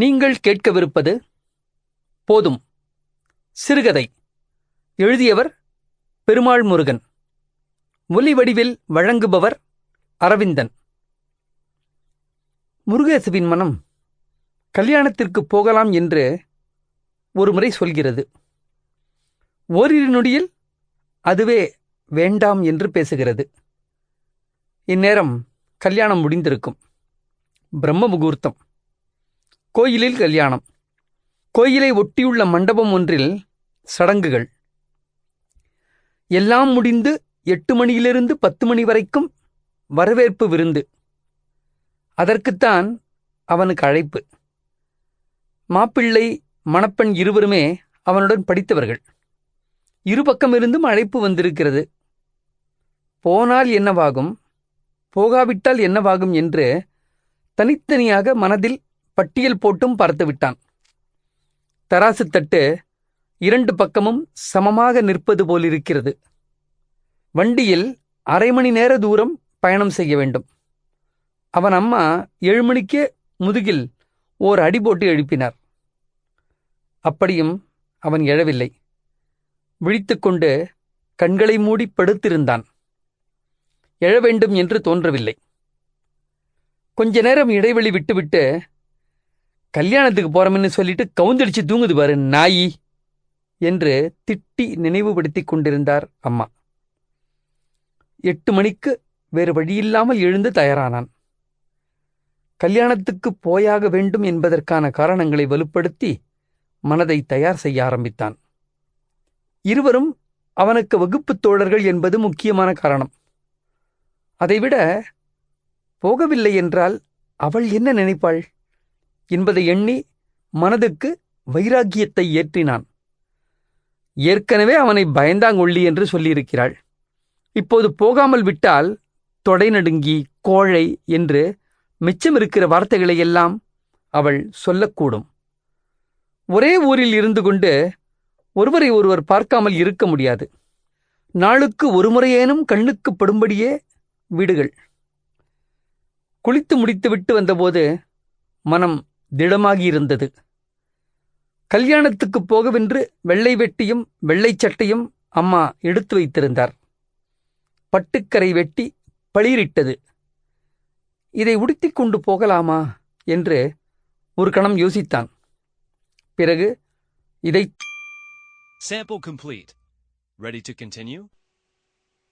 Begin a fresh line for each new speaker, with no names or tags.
நீங்கள் கேட்கவிருப்பது போதும். சிறுகதை. எழுதியவர் பெருமாள் முருகன் ஒலி வடிவில் வழங்குபவர் அரவிந்தன். முருகேசுவின் மனம் கல்யாணத்திற்கு போகலாம் என்று ஒருமுறை சொல்கிறது. ஓரிரு நொடியில் அதுவே வேண்டாம் என்று பேசுகிறது. இந்நேரம் கல்யாணம் முடிந்திருக்கும். பிரம்ம முகூர்த்தம். கோயிலில் கல்யாணம். கோயிலை ஒட்டியுள்ள மண்டபம் ஒன்றில் சடங்குகள். எல்லாம் முடிந்து எட்டு மணியிலிருந்து பத்து மணி வரைக்கும் வரவேற்பு விருந்து. அதற்குத்தான் அவனுக்கு அழைப்பு. மாப்பிள்ளை மணப்பெண் இருவருமே அவனுடன் படித்தவர்கள். இருபக்கமிருந்தும் அழைப்பு வந்திருக்கிறது. போனால் என்னவாகும்? போகாவிட்டால் என்னவாகும் என்று தனித்தனியாக மனதில் பட்டியல் போட்டும் பார்த்துவிட்டான் தராசு தட்டு இரண்டு பக்கமும் சமமாக நிற்பது போலிருக்கிறது. வண்டியில் அரை மணி நேர தூரம் பயணம் செய்ய வேண்டும். அவன் அம்மா ஏழு மணிக்கே முதுகில் ஓர் அடி போட்டு எழுப்பினார். அப்படியும் அவன் எழவில்லை. விழித்துக்கொண்டு கண்களை மூடி படுத்திருந்தான். எழ வேண்டும் என்று தோன்றவில்லை. கொஞ்ச நேரம் இடைவெளி விட்டுவிட்டு கல்யாணத்துக்கு போறோம்னு சொல்லிட்டு கவுந்தடிச்சு தூங்குது பாரு நாயி என்று திட்டி நினைவுபடுத்திக் கொண்டிருந்தார் அம்மா. எட்டு மணிக்கு வேறு வழியில்லாமல் எழுந்து தயாரானான். கல்யாணத்துக்கு போயாக வேண்டும் என்பதற்கான காரணங்களை வலுப்படுத்தி மனதை தயார் செய்ய ஆரம்பித்தான். இருவரும் அவனுக்கு வகுப்புத் தோழர்கள் என்பது முக்கியமான காரணம். அதைவிட போகவில்லை என்றால் அவள் என்ன நினைப்பாள்? என்பதை எண்ணி மனதுக்கு வைராக்கியத்தை ஏற்றினான். ஏற்கனவே அவனை பயந்தாங்கொள்ளி என்று சொல்லியிருக்கிறாள். இப்போது போகாமல் விட்டால் தொடை நடுங்கி கோழை என்று மிச்சமிருக்கிற வார்த்தைகளை எல்லாம் அவள் சொல்லக்கூடும். ஒரே ஊரில் இருந்து கொண்டு ஒருவரை ஒருவர் பார்க்காமல் இருக்க முடியாது. நாளுக்கு ஒரு முறையேனும் கண்ணுக்கு படும்படியே வீடுகள். குளித்து முடித்துவிட்டு வந்தபோது மனம் திடமாகியிருந்தது கல்யாணத்துக்குப் போகவென்று வெள்ளை வெட்டியும் வெள்ளை சட்டையும் அம்மா எடுத்து வைத்திருந்தார் பட்டுக்கரை வெட்டி பளிரிட்டது இதை உடுத்திக் கொண்டு போகலாமா என்று ஒரு கணம் யோசித்தான் பிறகு இதை
Sample complete. Ready to continue?